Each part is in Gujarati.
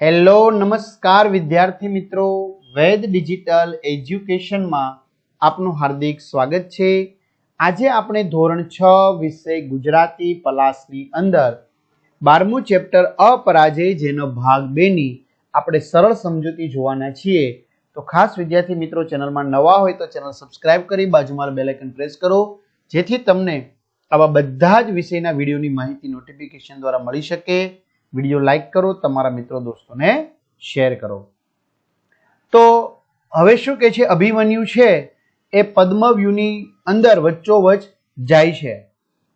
હેલો, નમસ્કાર વિદ્યાર્થી મિત્રો. વેદ ડિજિટલ એજ્યુકેશનમાં આપનું હાર્દિક સ્વાગત છે. આજે આપણે ધોરણ છ વિષય ગુજરાતી પલાસની અંદર બારમું ચેપ્ટર અપરાજય જેનો ભાગ બેની આપણે સરળ સમજૂતી જોવાના છીએ. તો ખાસ વિદ્યાર્થી મિત્રો, ચેનલમાં નવા હોય તો ચેનલ સબસ્ક્રાઇબ કરી બાજુમાં બેલ પ્રેસ કરો. જેથી તમને આવા બધા જ વિષયના વિડીયોની માહિતી નોટિફિકેશન દ્વારા મળી શકે. વીડિયો લાઈક કરો, તમારા મિત્રો દોસ્તોને શેર કરો. તો હવે શું કે છે? અભિમન્યુ છે, એ પદ્મવ્યુની અંદર વચ્ચોવચ જાય છે.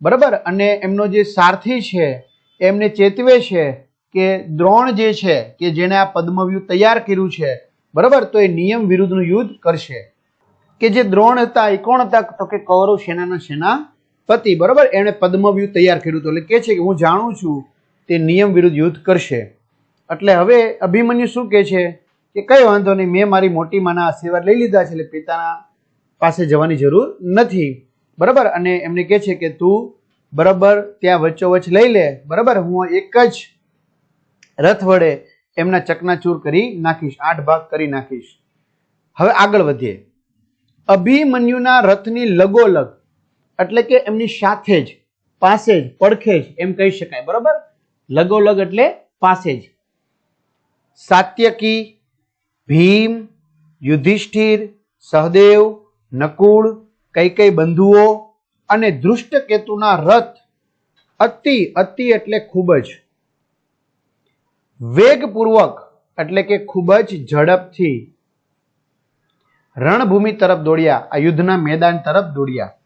બરાબર? અને એમનો જે સારથી છે, એમને ચેતવે છે કે દ્રોણ જે છે, કે જેણે આ પદ્મવ્યુ તૈયાર કર્યું છે, બરાબર? તો એ નિયમ વિરુદ્ધનું યુદ્ધ કરશે. કે જે દ્રોણ હતા, એ કોણ હતા? તો કે કૌરવ સેનાના સેનાપતિ, બરાબર? એણે પદ્મવ્યુ તૈયાર કર્યું હતું. એટલે કે છે કે હું જાણું છું તે નિયમ વિરુદ્ધ યુદ્ધ કરશે. એટલે હવે અભિમન્યુ શું કહે છે? કે કઈ વાંધો નહીં, મેં મારી મોટી માના આશીર્વાદ લઈ લીધા છે, એટલે પિતાના પાસે જવાની જરૂર નથી. બરાબર? અને એમને કહે છે કે તું બરાબર ત્યાં વચ્ચોવચ લઈ લે. બરાબર? હું એક જ રથ વડે એમના ચકનાચૂર કરી નાખીશ, આઠ ભાગ કરી નાખીશ. હવે આગળ વધીએ. અભિમન્યુના રથની લગોલગ, એટલે કે એમની સાથે જ, પાસે જ, પડખે જ, એમ કહી શકાય. બરાબર? લગોલગ એટલે પાસે જ. સાત્યકી, ભીમ, યુધિષ્ઠિર, સહદેવ, નકુળ કઈ કઈ બંધુઓ અને ધૃષ્ટકેતુના રથ અતિ અતિ એટલે ખૂબ જ. વેગપૂર્વક એટલે કે ખૂબ જ ઝડપથી. રણભૂમિ તરફ દોડ્યા, આ યુદ્ધના મેદાન તરફ દોડ્યા.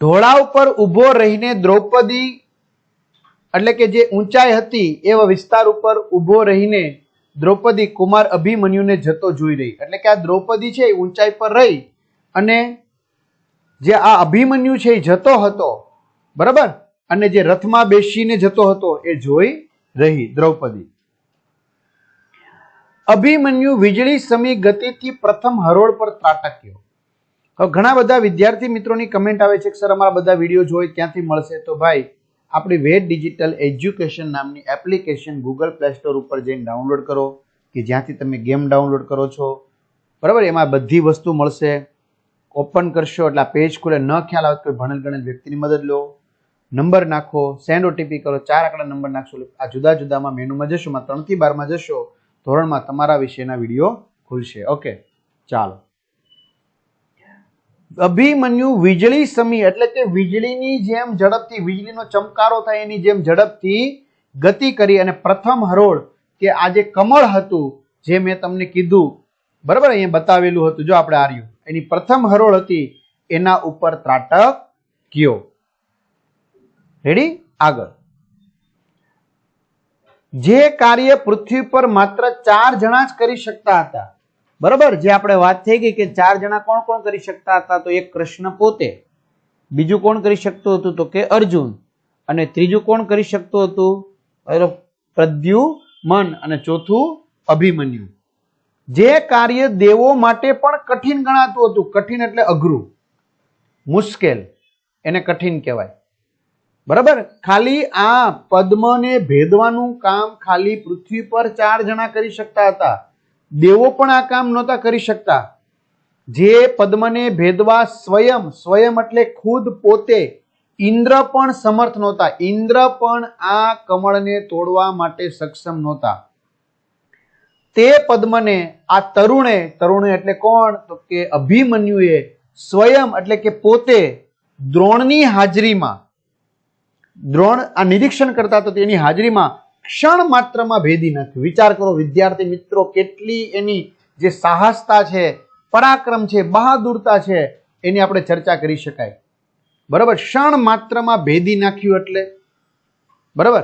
ઢોળા ઉપર ઊભો રહીને દ્રૌપદી એટલે કે જે ઊંચાઈ હતી એવા વિસ્તાર ઉપર ઊભો રહીને દ્રૌપદી કુમાર અભિમન્યુને જતો જોઈ રહી. એટલે કે આ દ્રૌપદી છે એ ઊંચાઈ પર રહી અને જે આ અભિમન્યુ છે એ જતો હતો, બરાબર? અને જે રથમાં બેસીને જતો હતો એ જોઈ રહી દ્રૌપદી. અભિમન્યુ વીજળી સમી ગતિથી પ્રથમ હરોળ પર ત્રાટક્યો. હવે ઘણા બધા વિદ્યાર્થી મિત્રોની કમેન્ટ આવે છે કે, સર, અમારા બધા વીડિયો જોઈ, ત્યાંથી મળશે. તો ભાઈ આપણી વેદ ડિજિટલ એજ્યુકેશન નામની એપ્લિકેશન ગૂગલ પ્લે સ્ટોર ઉપર જઈને ડાઉનલોડ કરો, કે જ્યાંથી તમે ગેમ ડાઉનલોડ કરો છો. બરાબર? એમાં બધી વસ્તુ મળશે. ઓપન કરશો એટલે આ પેજ ખુલે. ન ખ્યાલ આવે કોઈ ભણેલ ગણેલ વ્યક્તિની મદદ લો. નંબર નાખો સેન્ડ ઓટીપી કરો, ચાર આંકડા નંબર નાખશો. આ જુદા જુદામાં મેનુમાં જશો ત્રણથી બારમાં જશો. ધોરણમાં તમારા વિશેના વીડિયો ખુલશે. ઓકે, ચાલો. અભિમન્યુ વીજળી સમી એટલે કે વીજળીની જેમ ઝડપથી, વીજળીનો ચમકારો થાય એની જેમ ઝડપથી ગતિ કરી અને પ્રથમ હરોળ કે આ જે કમળ હતું, જે મેં તમને કીધું, બરાબર અહીંયા બતાવેલું હતું, જો આપણે આર્યું, એની પ્રથમ હરોળ હતી, એના ઉપર ત્રાટક કયો રેડી આગળ. જે કાર્ય પૃથ્વી પર માત્ર ચાર જણા જ કરી શકતા હતા બરાબર? જે આપણે વાત થઈ ગઈ કે ચાર જણા કોણ કોણ કરી શકતા હતા, તો એક કૃષ્ણ પોતે. બીજું કોણ કરી શકતું હતું તો કે અર્જુન. અને ત્રીજું કોણ કરી શકતું હતું? પ્રદ્યુમન અને ચોથું અભિમન્યુ. જે કાર્ય દેવો માટે પણ કઠિન ગણાતું હતું. કઠિન એટલે અઘરું. મુશ્કેલ. એને કઠિન કહેવાય. બરાબર? ખાલી આ પદ્મને ભેદવાનું કામ ખાલી પૃથ્વી પર ચાર જણા કરી શકતા હતા. દેવો પણ આ કામ નહોતા કરી શકતા. જે પદ્મને ભેદવા સ્વયં સ્વયં એટલે ખુદ પોતે, ઇન્દ્ર પણ સમર્થ નહોતા. ઇન્દ્ર પણ આ કમળને તોડવા માટે સક્ષમ નહોતા. તે પદ્મને, આ તરુણે તરુણે એટલે કોણ? તો કે અભિમન્યુએ સ્વયં એટલે કે પોતે દ્રોણની હાજરીમાં, દ્રોણ આ નિરીક્ષણ કરતા તો તેની હાજરીમાં ક્ષણ માત્રમાં ભેદી નથી. વિચાર કરો, વિદ્યાર્થી મિત્રો, કેટલી એની જે સાહસતા છે, પરાક્રમ છે, બહાદુરતા છે, એની આપણે ચર્ચા કરી શકાય. બરાબર? ક્ષણ માત્રમાં ભેદી નાખ્યું એટલે? બરાબર?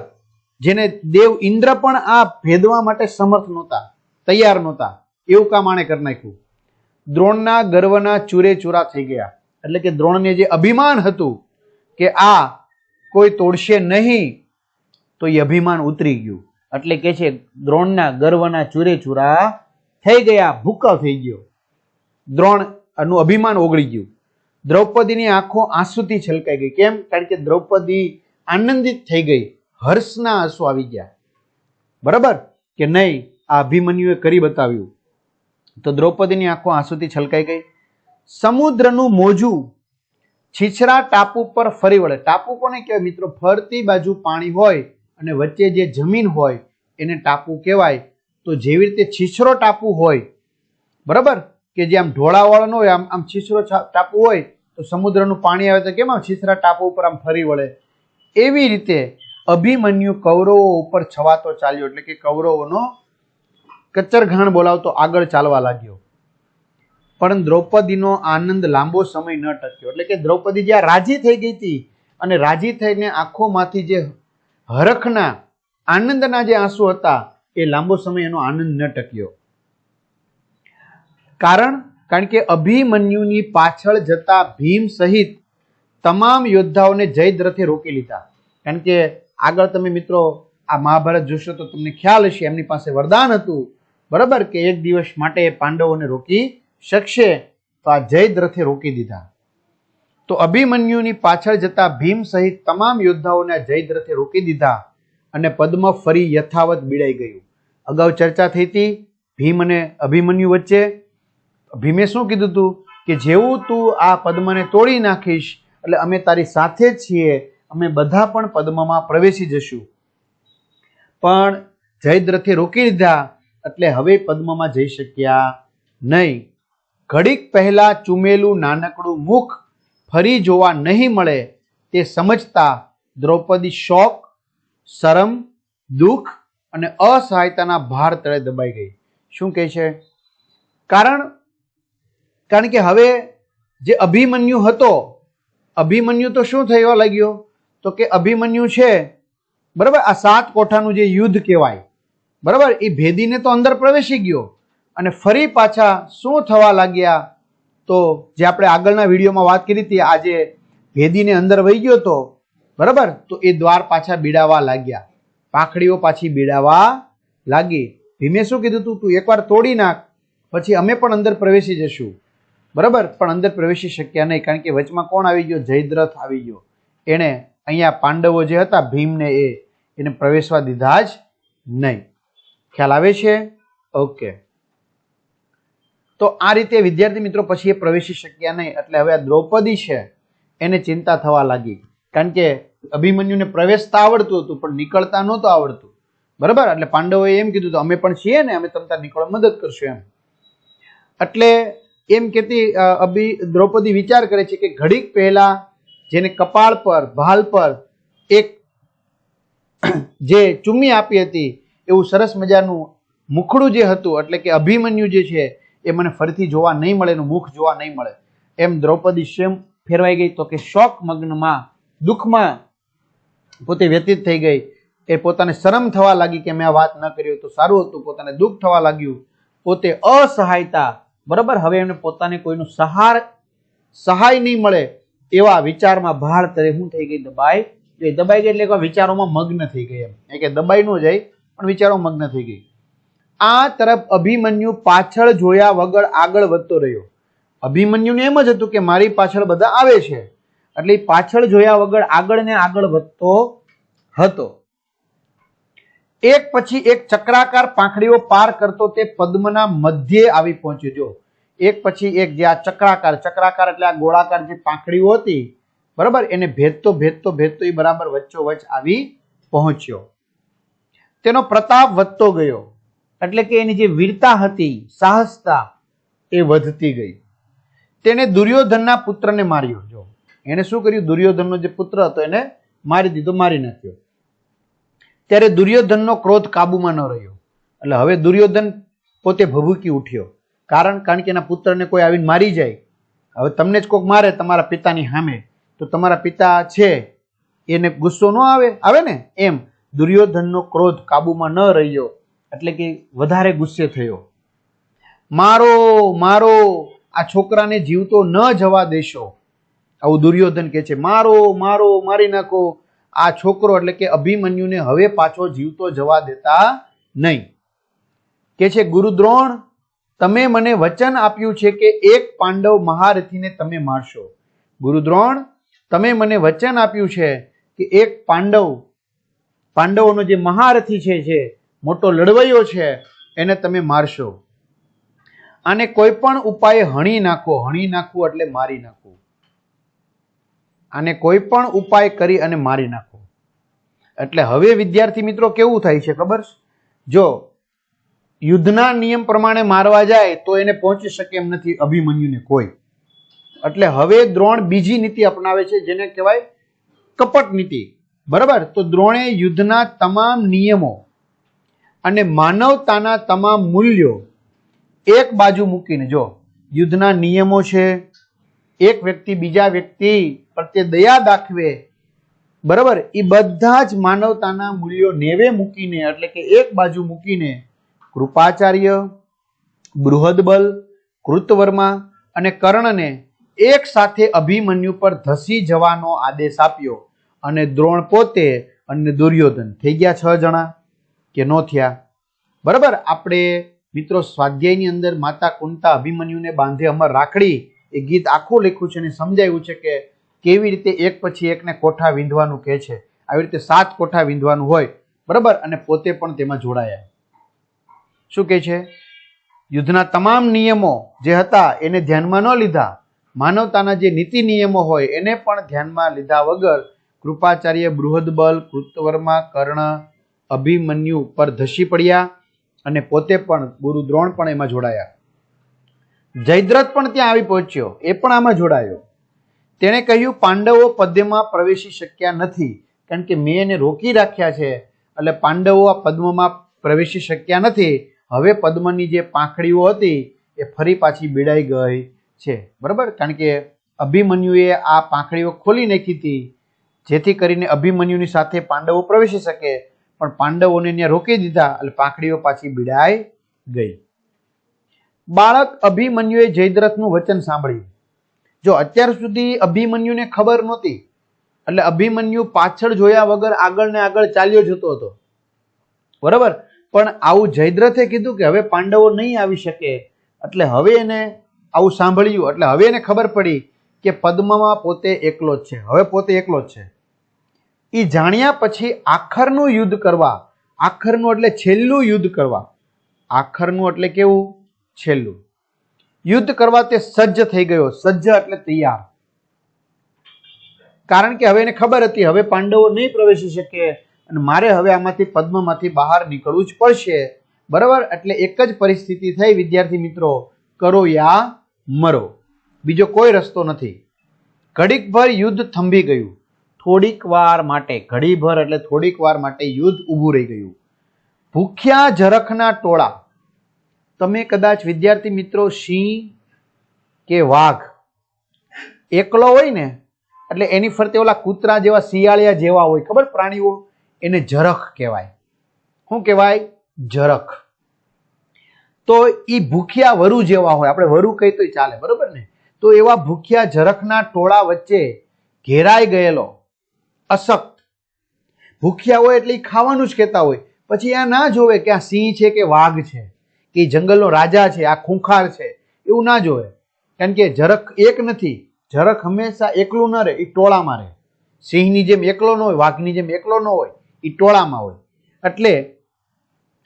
જેને દેવ ઇન્દ્ર પણ આ ભેદવા માટે સમર્થ નહોતા, તૈયાર નહોતા. એવું કામ આણે કરી નાખ્યું. દ્રોણના ગર્વના ચૂરે ચૂરા થઈ ગયા. એટલે કે દ્રોણને જે અભિમાન હતું કે આ કોઈ તોડશે નહીં તો એ અભિમાન ઉતરી ગયું. એટલે કે છે, દ્રોણના ગર્વના ચૂરે ચૂરા થઈ ગયા ભૂકા થઈ ગયો. દ્રોણનું અભિમાન ઓગળી ગયું. દ્રૌપદીની આંખો આંસુથી છલકાઈ ગઈ. કેમ? કારણ કે દ્રૌપદી આનંદિત થઈ ગઈ. હર્ષના આંસુ આવી ગયા. બરાબર? કે નહીં? આ અભિમન્યુએ કરી બતાવ્યું. તો દ્રૌપદીની આંખો આંસુથી છલકાઈ ગઈ. સમુદ્રનું મોજું છીછરા ટાપુ પર ફરી વળે. ટાપુ કોને કહેવાય મિત્રો? ફરતી બાજુ પાણી હોય અને વચ્ચે જે જમીન હોય, એને ટાપુ કહેવાય. તો જેવી રીતે છીછરો ટાપુ હોય, બરાબર? કે જે આમ ઢોળાવાળો ન હોય, આમ આમ છીછરો ટાપુ હોય, તો સમુદ્રનું પાણી આવે તો કેમ આમ છીછરા ટાપુ ઉપર આમ ફરી વળે? એવી રીતે અભિમન્યુ કૌરવો ઉપર છવાતો ચાલ્યો. એટલે કે કૌરવોનો કચ્ચરઘાણ બોલાવતો આગળ ચાલવા લાગ્યો. પણ દ્રૌપદીનો આનંદ લાંબો સમય ન ટક્યો. એટલે કે દ્રૌપદી જ્યાં રાજી થઈ ગઈ હતી અને રાજી થઈને આંખોમાંથી જે હરખના, આનંદના જે આંસુ હતા, એ લાંબો સમય એનો આનંદ ન ટક્યો. કારણ કારણ કે અભિમન્યુની પાછળ જતા ભીમ સહિત તમામ યોદ્ધાઓને જયદ્રથે રોકી લીધા. કારણ કે આગળ તમે મિત્રો આ મહાભારત જોશો તો તમને ખ્યાલ હશે, એમની પાસે વરદાન હતું. બરાબર કે એક દિવસ માટે પાંડવોને રોકી શકશે, તો આ જયદ્રથે રોકી દીધા. તો અભિમન્યુની પાછળ જતા ભીમ સહિત તમામ યોદ્ધાઓને જયદ્રથે રોકી દીધા અને પદ્મ ફરી યથાવત બીડાઈ ગયું. અગાઉ ચર્ચા થઈ હતી, ભીમ અને અભિમન્યુ વચ્ચે. ભીમે શું કીધું હતું કે જેવું તું આ પદ્મને તોડી નાખીશ, એટલે અમે તારી સાથે જ છીએ, અમે બધા પણ પદ્મમાં પ્રવેશી જશું. પણ જયદ્રથે રોકી દીધા એટલે હવે પદ્મમાં જઈ શક્યા નહીં. ઘડીક પહેલા ચૂમેલું નાનકડું મુખ ફરી જોવા નહીં મળે તે સમજતા દ્રૌપદી શોક, શરમ, દુઃખ અને અસહાયતાના ભાર તળે દબાઈ ગઈ. શું કહે છે? કારણ કારણ કે હવે જે અભિમન્યુ હતો, અભિમન્યુ તો શું થવા લાગ્યો? તો કે અભિમન્યુ છે, બરાબર, આ સાત કોઠાનું જે યુદ્ધ કહેવાય, બરાબર, એ ભેદીને તો અંદર પ્રવેશી ગયો. અને ફરી પાછા શું થવા લાગ્યા? તો જે આપણે આગળના વિડીયોમાં વાત કરી હતી આજે ભેદીને અંદર વહી ગયો તો, બરાબર? તો એ દ્વાર પાછા બીડાવા લાગ્યા. પાખડીઓ પાછી બીડાવા લાગી. ભીમે શું કીધું તું? તું એકવાર તોડી નાખ, પછી અમે પણ અંદર પ્રવેશી જશું. બરાબર? પણ અંદર પ્રવેશી શક્યા નહીં, કારણ કે વચમાં કોણ આવી ગયો? જયદ્રથ આવી ગયો. એણે અહીંયા પાંડવો જે હતા, ભીમને એ, એને પ્રવેશવા દીધા જ નહીં. ખ્યાલ આવે છે? ઓકે. તો આ રીતે વિદ્યાર્થી મિત્રો પછી એ પ્રવેશી શક્યા નહીં. એટલે હવે આ દ્રૌપદી છે, એને ચિંતા થવા લાગી. કારણ કે અભિમન્યુને પ્રવેશતા આવડતું હતું, પણ નીકળતા નહોતું આવડતું. બરાબર? એટલે પાંડવોએ એમ કીધું, અમે પણ છીએ ને, અમે તમતા નીકળવા મદદ કરશું. એમ. એટલે એમ કહેતી અભિ, દ્રૌપદી વિચાર કરે છે કે ઘડીક પહેલા જેને કપાળ પર, ભાલ પર એક જે ચુમ્મી આપી હતી, એવું સરસ મજાનું મુખડું જે હતું, એટલે કે અભિમન્યુ જે છે એ મને ફરીથી જોવા નહીં મળે એનું મુખ જોવા નહીં મળે. એમ દ્રૌપદી સ્વયં ફેરવાઈ ગઈ તો કે શોક મગ્નમાં, દુઃખમાં પોતે વ્યતીત થઈ ગઈ. એ પોતાને શરમ થવા લાગી કે મેં આ વાત ન કરી તો સારું હતું. પોતાને દુઃખ થવા લાગ્યું. પોતે અસહાયતા, બરાબર? હવે એમને પોતાને કોઈનું સહાર, સહાય નહીં મળે એવા વિચારમાં ભાર તરે. હું થઈ ગઈ દબાઈ. એ દબાઈ ગઈ એટલે વિચારોમાં મગ્ન થઈ ગઈ એમ. એ કે દબાઈ ન જાય, પણ વિચારો મગ્ન થઈ ગઈ. આ તરફ અભિમન્યુ પાછળ જોયા વગર આગળ વધતો રહ્યો. અભિમન્યુને એમ જ હતું કે મારી પાછળ બધા આવે છે. એટલે પાછળ જોયા વગર આગળ ને આગળ વધતો હતો. એક પછી એક ચક્રાકાર પાંખડીઓ પાર કરતો તે પદ્મના મધ્યે આવી પહોંચ્યો. જો એક પછી એક જે આ ચક્રાકાર ચક્રાકાર એટલે આ ગોળાકાર જે પાંખડીઓ હતી, બરાબર? એને ભેદતો ભેદતો ભેદતો એ બરાબર વચ્ચોવચ્ચ આવી પહોંચ્યો. તેનો પ્રતાપ વધતો ગયો. એટલે કે એની જે વીરતા હતી, સાહસતા, એ વધતી ગઈ. તેને દુર્યોધનના પુત્રને માર્યો. જો, એને શું કર્યું? દુર્યોધનનો જે પુત્ર હતો, એને મારી દીધો, મારી નાખ્યો. ત્યારે દુર્યોધનનો ક્રોધ કાબુમાં ન રહ્યો. એટલે હવે દુર્યોધન પોતે ભભૂકી ઉઠ્યો. કારણ કારણ કે એના પુત્રને કોઈ આવીને મારી જાય. હવે તમને જ કોઈક મારે તમારા પિતાની સામે. તો તમારા પિતા છે, એને ગુસ્સો ન આવે? આવે ને? એમ. દુર્યોધનનો ક્રોધ કાબુમાં ન રહ્યો. એટલે કે વધારે ગુસ્સે થયો. મારો મારો, આ છોકરાને જીવતો ન જવા દેશો. આવું દુર્યોધન કે છે, મારો મારો, મારી નાખો. આ છોકરો એટલે કે અભિમન્યુને હવે પાછો જીવતો જવા દેતા નહીં. કે છે ગુરુદ્રોણ તમે મને વચન આપ્યું છે કે એક પાંડવ મહારથીને તમે મારશો. ગુરુદ્રોણ તમે મને વચન આપ્યું છે કે એક પાંડવ, પાંડવોનો જે મહારથી છે છે મોટો લડવૈયો છે, એને તમે મારશો. આને કોઈ પણ ઉપાય હણી નાખો, હણી નાખવું એટલે મારી નાખવું આને કોઈ પણ ઉપાય કરી અને મારી નાખો. એટલે હવે વિદ્યાર્થી મિત્રો કેવું થાય છે ખબર? જો યુદ્ધના નિયમ પ્રમાણે મારવા જાય તો એને પહોંચી શકે એમ નથી અભિમન્યુને કોઈ. એટલે હવે દ્રોણ બીજી નીતિ અપનાવે છે, જેને કહેવાય કપટ નીતિ. બરાબર? તો દ્રોણે યુદ્ધના તમામ નિયમો અને માનવતાના તમામ મૂલ્યો એક બાજુ મૂકીને જો, યુદ્ધના નિયમો છે, એક વ્યક્તિ બીજા વ્યક્તિ પ્રત્યે દયા દાખવે, બરાબર? એ બધા જ માનવતાના મૂલ્યો નેવે મૂકીને, એટલે કે એક બાજુ મૂકીને કૃપાચાર્ય, બૃહદબલ, કૃતવર્મા અને કર્ણને એક સાથે અભિમન્યુ પર ધસી જવાનો આદેશ આપ્યો અને દ્રોણ પોતે અને દુર્યોધન થઈ ગયા છ જણા. કે નો થયા. બરાબર? આપણે મિત્રો સ્વાધ્યાયની અંદર માતા કુંતા અભિમન્યુને બાંધે અમર રાખડી એ ગીત આખું લખ્યું છે અને સમજાવ્યું છે કે કેવી રીતે એક પછી એકને કોઠા વીંધવાનું કહે છે. આવી રીતે સાત કોઠા વીંધવાનું હોય. બરાબર? અને પોતે પણ તેમાં જોડાયા. શું કહે છે? યુદ્ધના તમામ નિયમો જે હતા એને ધ્યાનમાં ન લીધા. માનવતાના જે નીતિ નિયમો હોય એને પણ ધ્યાનમાં લીધા વગર કૃપાચાર્ય બૃહદબલ, કૃતવર્મા, કર્ણ અભિમન્યુ પર ધસી પડ્યા અને પોતે પણ ગુરુ દ્રોણ પણ એમાં જોડાયા. જયદ્રથ પણ ત્યાં આવી પહોંચ્યો, એ પણ આમાં જોડાયો. તેણે કહ્યું, પાંડવો પદ્યમાં પ્રવેશી શક્યા નથી, કારણ કે મેં એને રોકી રાખ્યા છે, એટલે પાંડવો આ પદ્મમાં પ્રવેશી શક્યા નથી. હવે પદ્મની જે પાંખડીઓ હતી, એ ફરી પાછી બીડાઈ ગઈ છે. બરાબર? કારણ કે અભિમન્યુએ આ પાંખડીઓ ખોલી નાખી હતી, જેથી કરીને અભિમન્યુની સાથે પાંડવો પ્રવેશી શકે. પણ પાંડવોને ત્યાં રોકી દીધા એટલે પાંખડીઓ પાછી બિડાઈ ગઈ. બાળક અભિમન્યુએ જયદ્રથનું વચન સાંભળ્યું. જો અત્યાર સુધી અભિમન્યુને ખબર નહોતી, એટલે અભિમન્યુ પાછળ જોયા વગર આગળ ને આગળ ચાલ્યો જતો હતો. બરાબર? પણ આવું જયદ્રથે કીધું કે હવે પાંડવો નહીં આવી શકે, એટલે હવે એને આવું સાંભળ્યું, એટલે હવે એને ખબર પડી કે પદ્મમાં પોતે એકલો જ છે, હવે પોતે એકલો જ છે. એ જાણ્યા પછી આખરનું યુદ્ધ કરવા. આખરનું એટલે છેલ્લું યુદ્ધ કરવા. આખરનું એટલે કેવું? છેલ્લું. યુદ્ધ કરવા તે સજ્જ થઈ ગયો. સજ્જ એટલે તૈયાર. કારણ કે હવે એને ખબર હતી, હવે પાંડવો નહીં પ્રવેશી શકે અને મારે હવે આમાંથી પદ્મમાંથી બહાર નીકળવું જ પડશે. બરાબર? એટલે એક જ પરિસ્થિતિ થઈ. વિદ્યાર્થી મિત્રો, કરો યા મરો. બીજો કોઈ રસ્તો નથી. ઘડીકભર યુદ્ધ થંભી ગયું. થોડીક વાર માટે, ઘડીભર એટલે થોડીક વાર માટે યુદ્ધ ઊભું રહી ગયું. ભૂખ્યા ઝરખના ટોળા. તમે કદાચ વિદ્યાર્થી મિત્રો સિંહ કે વાઘ, એકલો હોય ને, એટલે એની ફરતે ઓલા કૂતરા જેવા શિયાળિયા જેવા હોય, ખબર પ્રાણીઓ? એને જરખ કહેવાય. શું કહેવાય? ઝરખ તો એ ભૂખ્યા વરુ જેવા હોય. આપણે વરુ કહી તો ચાલે, બરોબર ને? તો એવા ભૂખ્યા ઝરખના ટોળા વચ્ચે ઘેરાઈ ગયેલો. અશક્ત. ભૂખ્યા હોય એટલે ખાવાનું જ કહેતા હોય. પછી આ ના જોવે કે આ સિંહ છે કે વાઘ છે, કે જંગલનો રાજા છે, આ ખૂંખાર છે, એવું ના જોવે. કારણ કે ઝરખ એક નથી ઝરખ હંમેશા એકલું ન રહે એ ટોળામાં રહે. સિંહની જેમ એકલો ન હોય, વાઘની જેમ એકલો ન હોય એ ટોળામાં હોય. એટલે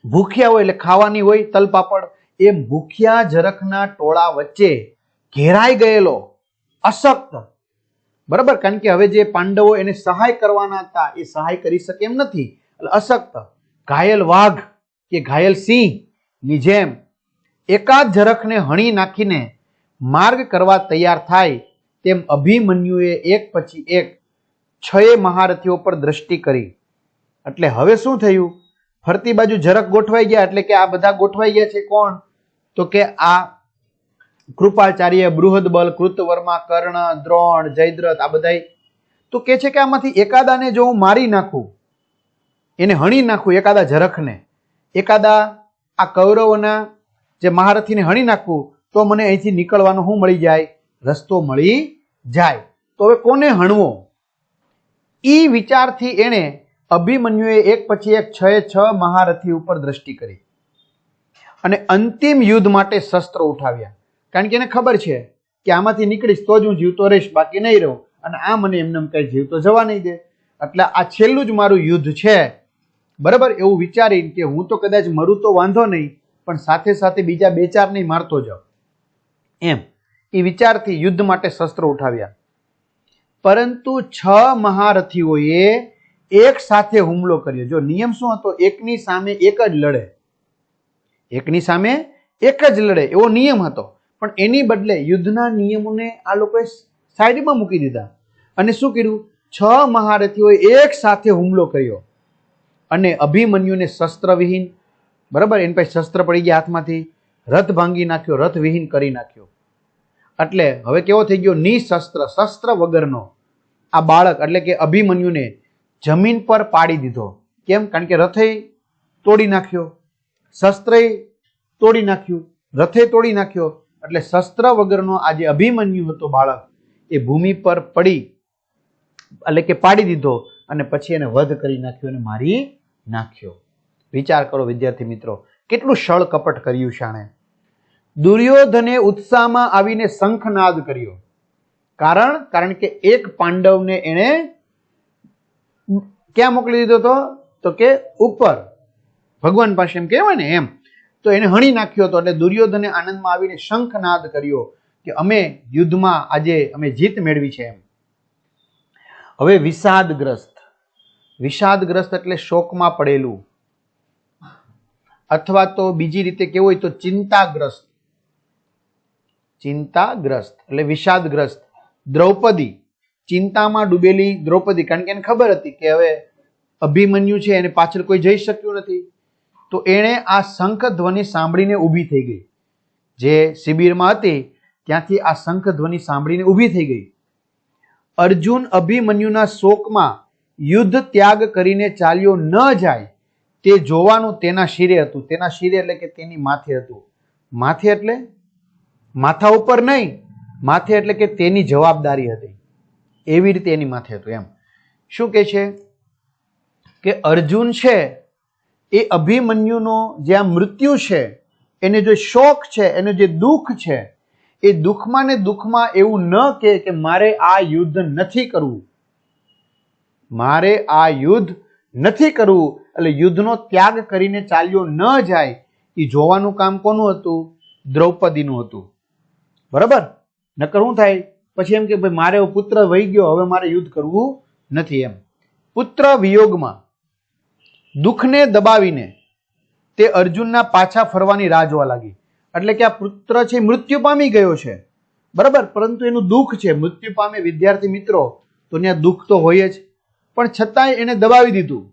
ભૂખ્યા હોય એટલે ખાવાની હોય, તલપાપડ. એમ ભૂખ્યા ઝરખના ટોળા વચ્ચે ઘેરાઈ ગયેલો અશક્ત. બરાબર? કારણ કે હવે જે પાંડવો એને સહાય કરવાના હતા, એ સહાય કરી શકે એમ નથી. એટલે અશક્ત, ઘાયલ વાઘ કે ઘાયલ સિંહની જેમ એકાદ ઝરખને હણી નાખીને માર્ગ કરવા તૈયાર થાય, તેમ અભિમન્યુએ એક પછી એક છએ મહારથીઓ પર દ્રષ્ટિ કરી. એટલે હવે શું થયું? ફરતી બાજુ ઝરખ ગોઠવાઈ ગયા, એટલે કે આ બધા ગોઠવાઈ ગયા છે કોણ? તો કે આ કૃપાચાર્ય બૃહદબલ, કૃતવર્મા, કર્ણ, દ્રોણ, જયદ્રથ, આ બધાય. તો કે છે કે આમાંથી એકાદાને જો હું મારી નાખું, એને હણી નાખું એકાદા ઝરખને, એકાદા આ કૌરવોના જે મહારથીને હણી નાખવું તો મને અહીંથી નીકળવાનો શું મળી જાય? રસ્તો મળી જાય. તો હવે કોને હણવો? ઈ વિચારથી એણે અભિમન્યુએ એક પછી એક છ એ છ મહારથી ઉપર દ્રષ્ટિ કરી. અને અંતિમ યુદ્ધ માટે શસ્ત્રો ઉઠાવ્યા. કારણ કે એને ખબર છે કે આમાંથી નીકળીશ તો જ હું જીવતો રહીશ, બાકી નહીં રહું. અને આ મને એમને એમ કઈ જીવતો જવા નહીં દે. એટલે આ છેલ્લું જ મારું યુદ્ધ છે. બરાબર? એવું વિચારીને કે હું તો કદાચ મરું તો વાંધો નહીં, પણ સાથે સાથે બીજા બે ચાર નહીં મારતો જાઉં. એમ. એ વિચારથી યુદ્ધ માટે શસ્ત્ર ઉઠાવ્યા. પરંતુ છ મહારથીઓએ એક સાથે હુમલો કર્યો. જો નિયમ શું હતો? એકની સામે એક જ લડે. એકની સામે એક જ લડે. એવો નિયમ હતો. પણ એની બદલે યુદ્ધના નિયમોને આ લોકોએ સાઈડમાં મૂકી દીધા. અને શું કર્યું? છ મહારથીઓએ એક સાથે હુમલો કર્યો. અને અભિમન્યુને શસ્ત્રવિહીન, બરાબર? એની પાસે શસ્ત્ર પડી ગયા હાથમાંથી. રથ ભાંગી નાખ્યો, રથ વિહીન કરી નાખ્યો. એટલે હવે કેવો થઈ ગયો? નિશસ્ત્ર, શસ્ત્ર વગરનો આ બાળક, એટલે કે અભિમન્યુને જમીન પર પાડી દીધો. કેમ? કારણ કે રથે તોડી નાખ્યો. શસ્ત્રે તોડી નાખ્યું. રથે તોડી નાખ્યો. એટલે શસ્ત્ર વગરનો આ જે અભિમન્યુ હતો બાળક, એ ભૂમિ પર પડી, એટલે કે પાડી દીધો અને પછી એને વધ કરી નાખ્યો અને મારી નાખ્યો. વિચાર કરો વિદ્યાર્થી મિત્રો, કેટલું શળ કપટ કર્યું શાણે. દુર્યોધને ઉત્સાહમાં આવીને શંખનાદ કર્યો. કારણ કારણ કે એક પાંડવને એણે ક્યાં મોકલી દીધો હતો તો કે ઉપર. ભગવાન પાસે એમ કહેવાય ને એમ. તો એને હણી નાખ્યો હતો એટલે દુર્યોધને આનંદમાં આવીને શંખનાદ કર્યો કે અમે યુદ્ધમાં આજે અમે જીત મેળવી છે એમ. હવે વિષાદગ્રસ્ત. વિષાદગ્રસ્ત એટલે શોકમાં પડેલું. અથવા તો બીજી રીતે કેવું હોય તો ચિંતાગ્રસ્ત. ચિંતાગ્રસ્ત એટલે વિષાદગ્રસ્ત. દ્રૌપદી. ચિંતામાં ડૂબેલી દ્રૌપદી. કારણ કે એને ખબર હતી કે હવે અભિમન્યુ છે, એને પાછળ કોઈ જઈ શક્યું નથી. તો એણે આ શંખ ધ્વનિ સાંભળીને ઊભી થઈ ગઈ. જે શિબિરમાં હતી, ત્યાંથી આ શંખ ધ્વનિ સાંભળીને ઊભી થઈ ગઈ. અર્જુન અભિમન્યુના શોકમાં યુદ્ધ ત્યાગ કરીને ચાલ્યો ન જાય, તે જોવાનું તેના શિરે હતું. તેના શિરે એટલે કે તેની માથે હતું. માથે એટલે? માથા ઉપર નહીં. માથે એટલે કે તેની જવાબદારી હતી. એવી રીતે એની માથે હતું એમ. શું કે છે? કે અર્જુન છે એ અભિમન્યુનો જે આ મૃત્યુ છે, એને જે શોક છે, એને જે દુઃખ છે, એ દુઃખમાં ને દુઃખમાં એવું ન કહે કે મારે આ યુદ્ધ નથી કરવું. મારે આ યુદ્ધ નથી કરવું. એટલે યુદ્ધનો ત્યાગ કરીને ચાલ્યો ન જાય, એ જોવાનું કામ કોનું હતું? દ્રૌપદીનું હતું. બરાબર? નકર શું થાય? પછી એમ કે, ભાઈ મારે પુત્ર વહી ગયો, હવે મારે યુદ્ધ કરવું નથી. એમ. પુત્ર વિયોગમાં. દુઃખને દબાવીને તે અર્જુનના પાછા ફરવાની રાહ જોવા લાગી. એટલે કે આ પુત્ર છે મૃત્યુ પામી ગયો છે. બરાબર? પરંતુ એનું દુઃખ છે. મૃત્યુ પામે વિદ્યાર્થી મિત્રો, તો ત્યાં દુઃખ તો હોય જ. પણ છતાંય એને દબાવી દીધું.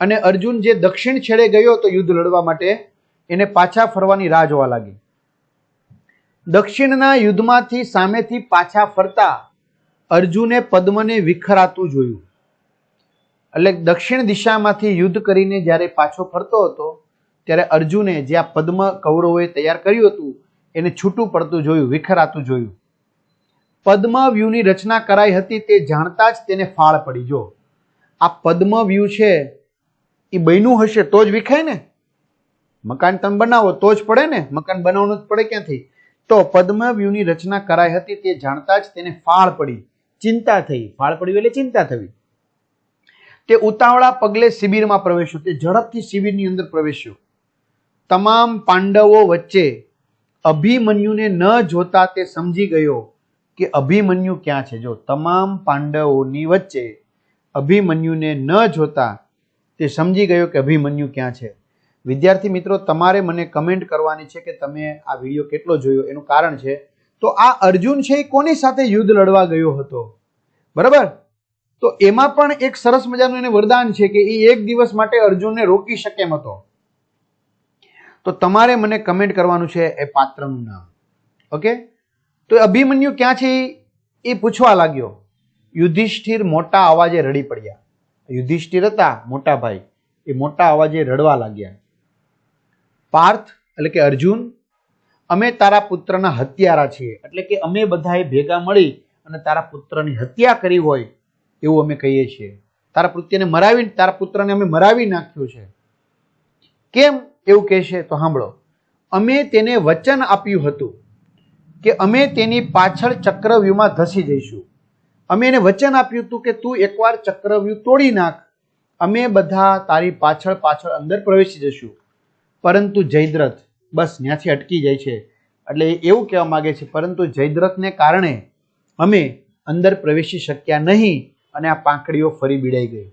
અને અર્જુન જે દક્ષિણ છેડે ગયો હતો યુદ્ધ લડવા માટે એને પાછા ફરવાની રાહ જોવા લાગી. દક્ષિણના યુદ્ધમાંથી સામેથી પાછા ફરતા અર્જુને પદ્મને વિખરાતું જોયું. એટલે દક્ષિણ દિશામાંથી યુદ્ધ કરીને જ્યારે પાછો ફરતો હતો, ત્યારે અર્જુને જે આ પદ્મ કૌરવોએ તૈયાર કર્યું હતું, એને છૂટું પડતું જોયું, વિખરાતું જોયું. પદ્મવ્યૂહની રચના કરાઈ હતી તે જાણતા જ તેને ફાળ પડી. જો, આ પદ્મવ્યૂહ છે, એ બન્યું હશે તો જ વિખાય ને? મકાન તમે બનાવો તો જ પડે ને? મકાન બનાવવાનું જ પડે ક્યાંથી? તો પદ્મવ્યૂહની રચના કરાઈ હતી તે જાણતા જ તેને ફાળ પડી. ચિંતા થઈ. ફાળ પડી એટલે ચિંતા થવી. તે ઉતાવળા પગલે શિબિરમાં પ્રવેશ્યો. તે ઝડપથી શિબિરની અંદર પ્રવેશ્યો. તમામ પાંડવો વચ્ચે અભિમન્યુને ન જોતા તે સમજી ગયો કે અભિમન્યુ ક્યાં છે. જો તમામ પાંડવોની વચ્ચે અભિમન્યુને ન જોતા તે સમજી ગયો કે અભિમન્યુ ક્યાં છે. વિદ્યાર્થી મિત્રો, તમારે મને કમેન્ટ કરવાની છે કે તમે આ વીડિયો કેટલો જોયો? એનું કારણ છે, તો આ અર્જુન છે એ કોની સાથે યુદ્ધ લડવા ગયો હતો? બરાબર? તો એમાં પણ એક સરસ મજાનું એને વરદાન છે કે એ એક દિવસ માટે અર્જુનને રોકી શકે એમ હતો. તો તમારે મને કમેન્ટ કરવાનું છે એ પાત્રનું નામ. ઓકે તો અભિમન્યુ ક્યાં છે? એ પૂછવા લાગ્યો. યુધિષ્ઠિર મોટા અવાજે રડી પડ્યા. યુધિષ્ઠિર હતા, મોટા ભાઈ. એ મોટા અવાજે રડવા લાગ્યા. પાર્થ, એટલે કે અર્જુન, અમે તારા પુત્રના હત્યારા છીએ. એટલે કે અમે બધાએ ભેગા મળી અને તારા પુત્રની હત્યા કરી હોય એવું અમે કહીએ છીએ. તારા પુત્રને મરાવી તારા પુત્રને અમે મરાવી નાખ્યો છે. કેમ એવું કહે છે તો સાંભળો. અમે તેને વચન આપ્યું હતું કે અમે તેની પાછળ ચક્રવ્યૂહમાં ધસી જઈશું. અમે એને વચન આપ્યું હતું કે તું એકવાર ચક્રવ્યૂહ તોડી નાખ. અમે બધા તારી પાછળ પાછળ અંદર પ્રવેશી જશું પરંતુ જયદ્રથ બસ ત્યાંથી અટકી જાય છે. એટલે એવું કહેવા માંગે છે, પરંતુ જયદ્રથને કારણે અમે અંદર પ્રવેશી શક્યા નહીં. અને આ પાંખડીઓ ફરી બીડાઈ ગઈ.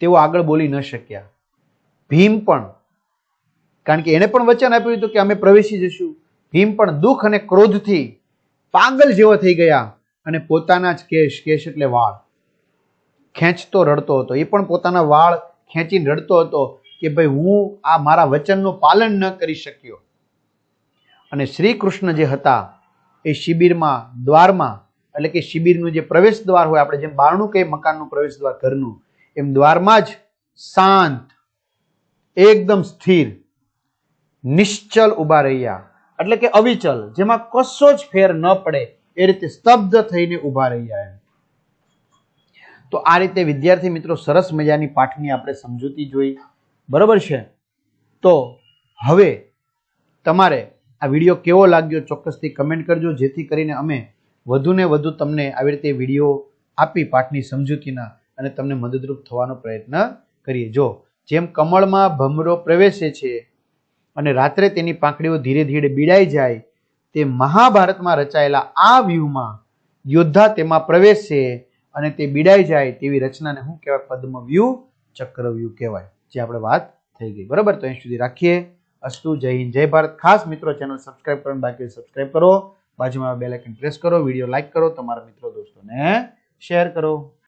તેઓ આગળ બોલી ન શક્યા. ભીમ પણ, કારણ કે એને પણ વચન આપ્યું હતું કે અમે પ્રવેશી જશું ભીમ પણ દુઃખ અને ક્રોધથી પાગલ જેવો થઈ ગયા અને પોતાના જ કેશ કેશ એટલે વાળ. ખેંચતો રડતો હતો. એ પણ પોતાના વાળ ખેંચીને રડતો હતો કે ભાઈ હું આ મારા વચનનું પાલન ન કરી શક્યો. અને શ્રી કૃષ્ણ જે હતા એ શિબિરમાં, દ્વારમાં એટલે કે શિબિરનું જે પ્રવેશ દ્વાર હોય, આપણે જેમ બારણું કે મકાનનું પ્રવેશ દ્વાર ઘરનું, એમ દ્વારમાં જ શાંત, એકદમ સ્થિર, નિશ્ચલ ઊભા રહ્યા. એટલે કે અવિચલ, જેમાં કશો જ ફેર ન પડે, એ રીતે સ્તબ્ધ થઈને ઊભા રહ્યા એમ. તો આ રીતે વિદ્યાર્થી મિત્રો સરસ મજાની પાઠની આપણે સમજૂતી જોઈ. બરોબર છે? તો હવે તમારે આ વીડિયો કેવો લાગ્યો ચોક્કસથી કમેન્ટ કરજો, જેથી કરીને અમે વધુને વધુ તમને આવી રીતે વીડિયો આપી પાઠની સમજૂતીના અને તમને મદદરૂપ થવાનો પ્રયત્ન કરીએ. જો જેમ કમળમાં ભમરો પ્રવેશે છે અને રાત્રે તેની પાંખડીઓ ધીરે ધીરે બીડાઈ જાય, તે મહાભારતમાં રચાયેલા આ વ્યૂહમાં યોદ્ધા તેમાં પ્રવેશે અને તે બીડાઈ જાય તેવી રચનાને શું કહેવાય પદ્મવ્યૂહ ચક્રવ્યૂહ કહેવાય, જે આપણે વાત થઈ ગઈ. બરાબર? તો અહીં સુધી રાખીએ. અસ્તુ, જય હિન્દ, જય ભારત. ખાસ મિત્રો, ચેનલ સબસ્ક્રાઇબ કરવાનું બાકી સબસ્ક્રાઇબ કરો. બાજુમાં બેલ આઇકન પ્રેસ કરો વીડિયો લાઈક કરો તમારા મિત્રો દોસ્તોને શેર કરો.